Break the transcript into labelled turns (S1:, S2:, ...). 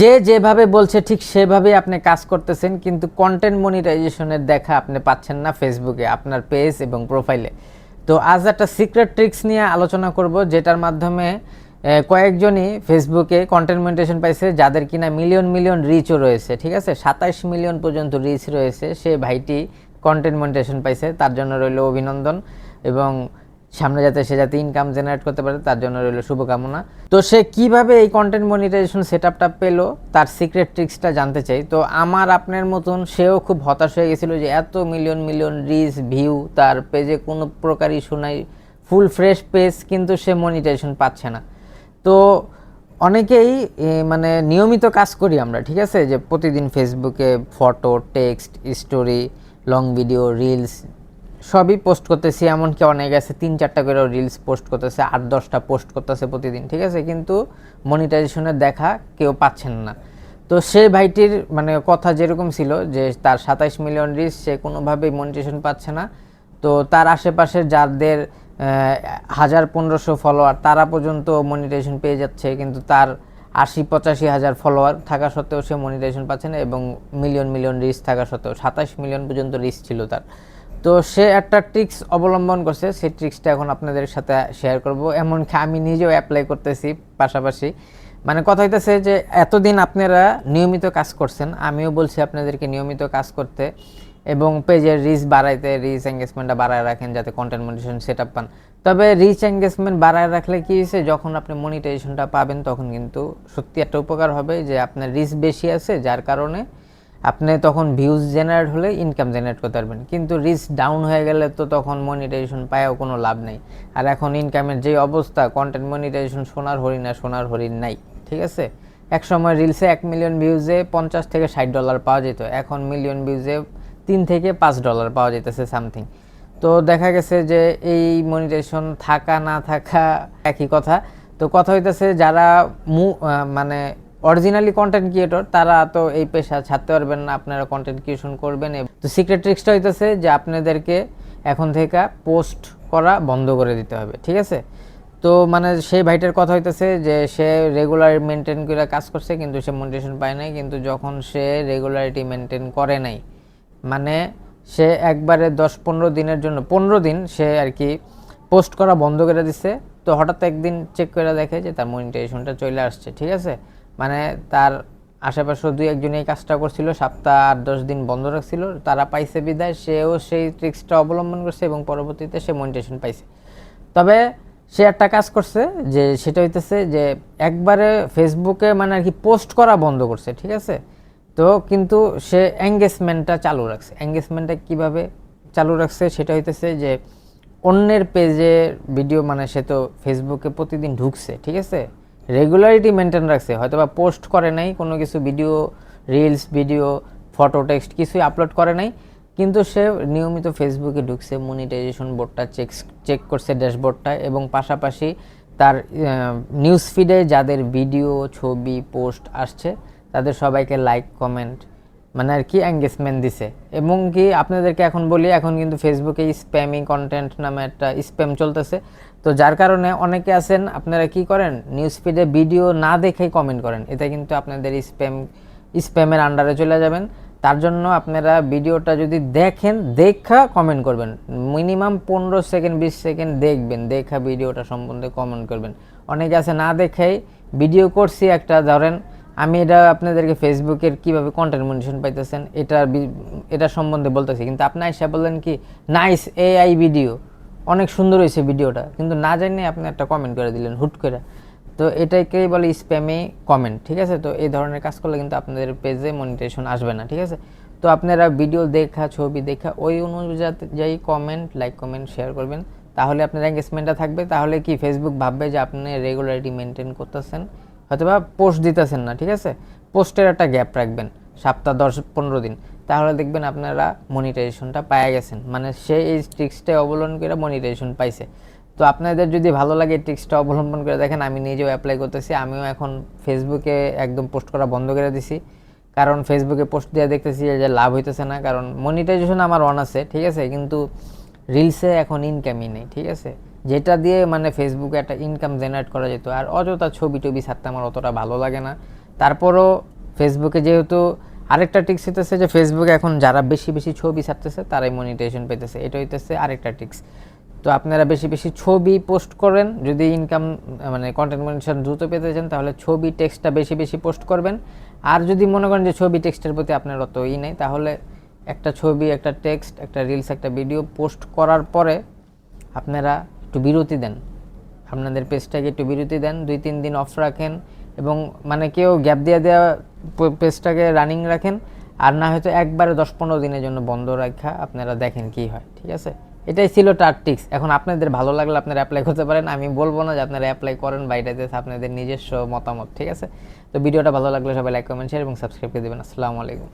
S1: যে যেভাবে বলছে ঠিক সেভাবে আপনি কাজ করতেছেন, কিন্তু কন্টেন্ট মনিটাইজেশনের দেখা আপনি পাচ্ছেন না ফেসবুকে আপনার পেজ এবং প্রোফাইলে তো আজ একটা সিক্রেট ট্রিক্স নিয়ে আলোচনা করব, যেটার মাধ্যমে কয়েকজনই ফেসবুকে কন্টেন্ট মনিটাইজেশন পাইছে, যাদের কিনা মিলিয়ন মিলিয়ন রিচও রয়েছে, ঠিক আছে? সাতাইশ মিলিয়ন পর্যন্ত রিচ রয়েছে, সে ভাইটি কন্টেন্ট মনিটাইজেশন পাইছে, তার জন্য রইল অভিনন্দন। এবং সামনে যাতে সে যাতে ইনকাম জেনারেট করতে পারে, তার জন্য রইল শুভকামনা। তো সে কীভাবে এই কন্টেন্ট মনিটাইজেশন সেট আপটা পেল, তার সিক্রেট ট্রিক্সটা জানতে চাই। তো আমার আপনার মতন সেও খুব হতাশ হয়ে গেছিল যে এত মিলিয়ন মিলিয়ন রিচ ভিউ তার পেজে কোনো প্রকারই শোনাই ফুল ফ্রেশ পেজ কিন্তু সে মনিটাইজেশন পাচ্ছে না। তো অনেকেই মানে নিয়মিত কাজ করি আমরা, ঠিক আছে? যে প্রতিদিন ফেসবুকে photo text story long video reels সবই পোস্ট করতেছি, এমনকি অনেক আছে, তিন চারটা করে রিলস পোস্ট করতেছে, আট দশটা পোস্ট করতেছে প্রতিদিন, ঠিক আছে? কিন্তু মনিটাইজেশনের দেখা কেউ পাচ্ছেন না। তো সে ভাইটির মানে কথা যেরকম ছিল যে তার সাতাইশ মিলিয়ন রিলস সে কোনোভাবেই মনিটাইজেশন পাচ্ছে না। তো তার আশেপাশে যাদের হাজার পনেরোশো ফলোয়ার তারা পর্যন্ত মনিটাইজেশন পেয়ে যাচ্ছে, কিন্তু তার আশি পঁচাশি হাজার ফলোয়ার থাকা সত্ত্বেও সে মনিটাইজেশন পাচ্ছে না এবং মিলিয়ন মিলিয়ন রিচ থাকা সত্ত্বেও সাতাশ মিলিয়ন পর্যন্ত রিচ ছিল তার। তো সে একটা ট্রিক্স অবলম্বন করছে, সেই ট্রিক্সটা এখন আপনাদের সাথে শেয়ার করব। এমনকি আমি নিজেও অ্যাপ্লাই করতেছি পাশাপাশি। মানে কথা হইতেছে যে, এতদিন আপনারা নিয়মিত কাজ করছেন, আমিও বলছি আপনাদেরকে নিয়মিত কাজ করতে এবং পেজের রিচ বাড়াইতে রিচ এঙ্গেজমেন্টটা বাড়ায় রাখেন যাতে কন্টেন্ট মনিটাইজেশন সেট আপ পান। তবে রিচ এঙ্গেজমেন্ট বাড়ায় রাখলে কি হয়েছে, যখন আপনি মনিটাইজেশনটা পাবেন, তখন কিন্তু সত্যি একটা উপকার হবে যে, আপনার রিচ বেশি আছে, যার কারণে আপনি তখন ভিউজ জেনারেট হলে ইনকাম জেনারেট করতে পারবেন। কিন্তু রিচ ডাউন হয়ে গেলে তো তখন মনিটাইজেশন পায়ও কোনো লাভ নেই। আর এখন ইনকামের যে অবস্থা কন্টেন্ট মনিটাইজেশন সোনার হরিণ আর সোনার হরিণ নাই, ঠিক আছে? এক সময় রিলসে এক মিলিয়ন ভিউজে পঞ্চাশ থেকে ষাট ডলার পাওয়া যেত। এখন মিলিয়ন ভিউজে তিন থেকে পাঁচ ডলার পাওয়া যেতেছে সামথিং তো দেখা গেছে যে এই মনিটাইজেশন থাকা না থাকা একই কথা। তো কথা হইতেছে যারা মু মানে অরিজিনালি কন্টেন্ট ক্রিয়েটর তারা তো এই পেশা ছাড়তে পারবেন না, আপনারা কন্টেন্ট ক্রিয়েশন করবেন তো সিক্রেট ট্রিক্সটা হইতেছে যে আপনাদেরকে এখন থেকে পোস্ট করা বন্ধ করে দিতে হবে, ঠিক আছে? তো মানে সেই ভাইটার কথা হইতেছে যে সে রেগুলার মেনটেন করে কাজ করছে, কিন্তু সে মোটিভেশন পায় নাই, কিন্তু যখন সে রেগুলারিটি মেনটেন করে নাই মানে সে একবারে দশ পনেরো দিনের জন্য, পনেরো দিন সে আর কি পোস্ট করা বন্ধ করে দিছে, তো হঠাৎ একদিন চেক করে দেখে যে তার মনিটাইজেশনটা চলে আসছে, ঠিক আছে? মানে তার আশেপাশে দুই একজন এই কাজটা করছিল, সপ্তাহ আট দশ দিন বন্ধ রাখছিল, তারা পাইছে বিদায়, সেও সেই ট্রিক্সটা অবলম্বন করছে এবং পরবর্তীতে সে মনিটেশন পাইছে। তবে সে একটা কাজ করছে, যে সেটা হইতেছে যে একবারে ফেসবুকে মানে আর কি পোস্ট করা বন্ধ করছে, ঠিক আছে? তো কিন্তু সে এঙ্গেজমেন্টটা চালু রাখছে। এঙ্গেজমেন্টটা কীভাবে চালু রাখছে সেটা হইতেছে যে অন্যের পেজে ভিডিও মানে সে তো ফেসবুকে প্রতিদিন ঢুকছে, ঠিক আছে? রেগুলারিটি মেনটেন রাখছে হয়তো বা পোস্ট করে নাই, কোনো কিছু video reels video photo text কিছুই আপলোড করে নাই, কিন্তু সে নিয়মিত ফেসবুকে ঢুকছে মনিটাইজেশন বোর্ডটা চেক চেক করছে ড্যাশবোর্ডটা এবং পাশাপাশি তার নিউজ ফিডে যাদের ভিডিও ছবি পোস্ট আসছে, তাদের সবাইকে লাইক কমেন্ট মানে আর কি এঙ্গেজমেন্ট দিছে। এবং কি আপনাদেরকে এখন বলি, এখন কিন্তু ফেসবুকে স্প্যামিং কন্টেন্ট নামে একটা স্প্যাম চলতেছে। তো যার কারণে অনেকে আছেন, আপনারা কি করেন? নিউজ ফিডে ভিডিও না দেখেই কমেন্ট করেন। এটা কিন্তু আপনাদের স্প্যাম স্প্যামের আন্ডারে চলে যাবেন। তার জন্য আপনারা ভিডিওটা যদি দেখেন, দেখা কমেন্ট করবেন। মিনিমাম পনেরো সেকেন্ড বিশ সেকেন্ড দেখবেন, দেখা ভিডিওটা সম্বন্ধে কমেন্ট করবেন। অনেকে আছে না দেখেই ভিডিও করছি একটা, ধরেন আমি এটা আপনাদেরকে ফেসবুকের কীভাবে কন্টেন্ট মনিটেশন পাইতেছেন এটা এটা সম্বন্ধে বলতেছি। কিন্তু আপনি এসে বললেন কি, নাইস এআই ভিডিও অনেক সুন্দর হয়েছে ভিডিওটা, কিন্তু না জানি আপনি একটা কমেন্ট করে দিলেন, হুট করে। তো এটাকেই বলে স্প্যামে কমেন্ট ঠিক আছে? তো এই ধরনের কাজ করলে কিন্তু আপনাদের পেজে মনিটেশন আসবে না, ঠিক আছে? তো আপনারা ভিডিও দেখা, ছবি দেখা, ওই অনুযায়ী কমেন্ট লাইক কমেন্ট শেয়ার করবেন। তাহলে আপনার এঙ্গেজমেন্টটা থাকবে। তাহলে কি ফেসবুক ভাববে যে আপনি রেগুলারিটি মেনটেন করতেছেন? হয়তোবা পোস্ট দিতেছেন না, ঠিক আছে? পোস্টের একটা গ্যাপ রাখবেন, সপ্তাহ দশ, পনেরো দিন। তাহলে দেখবেন আপনারা মনিটাইজেশনটা পাওয়া গেছেন। মানে সে এই ট্রিক্সটাই অবলম্বন করে মনিটাইজেশন পাইছে। তো আপনাদের যদি ভালো লাগে ট্রিক্সটা অবলম্বন করে দেখেন, আমি নিজেও অ্যাপ্লাই করতেছি, আমিও এখন ফেসবুকে একদম পোস্ট করা বন্ধ করে দিছি। কারণ ফেসবুকে পোস্ট দিয়ে দেখতেছি যে লাভ হইতেছে না, কারণ মনিটাইজেশন আমার অন আছে, ঠিক আছে? কিন্তু রিলসে এখন ইনকামই নেই, ঠিক আছে? যেটা দিয়ে মানে ফেসবুকে একটা ইনকাম জেনারেট করা যেত। আর অযথা ছবি টবি ছাড়তে আমার অতটা ভালো লাগে না। তারপরও ফেসবুকে যেহেতু আরেকটা টিক্স হইতেছে যে ফেসবুকে এখন যারা বেশি বেশি ছবি ছাড়তেছে, তারাই মনিটাইজেশন পেতেছে। এটা হইতেছে আরেকটা টিক্স তো আপনারা বেশি বেশি ছবি পোস্ট করেন। যদি ইনকাম মানে কন্টেন্ট মনিটেশন দ্রুত পেতে চান, তাহলে ছবি টেক্সটটা বেশি বেশি পোস্ট করবেন। আর যদি মনে করেন যে ছবি টেক্সটের প্রতি আপনার অত ই নেই, তাহলে একটা ছবি, একটা টেক্সট একটা রিলস একটা ভিডিও পোস্ট করার পরে আপনারা একটু বিরতি দেন। আপনাদের পেজটাকে একটু বিরতি দেন, দুই, তিন দিন অফ রাখেন এবং মানে কেউ গ্যাপ দিয়ে দেওয়া পেজটাকে রানিং রাখেন। আর না হয়তো একবারে দশ, পনেরো দিনের জন্য বন্ধ রাখা আপনারা দেখেন কি হয়, ঠিক আছে? এটাই ছিল টার্টিক্স এখন আপনাদের ভালো লাগলে আপনারা অ্যাপ্লাই করতে পারেন। আমি বলব না যে আপনারা অ্যাপ্লাই করেন বা এটাতে আপনাদের নিজস্ব মতামত, ঠিক আছে? তো ভিডিওটা ভালো লাগলে সবাই লাইক কমেন্ট শেয়ার এবং সাবস্ক্রাইব করে দেবেন। আসসালামু আলাইকুম।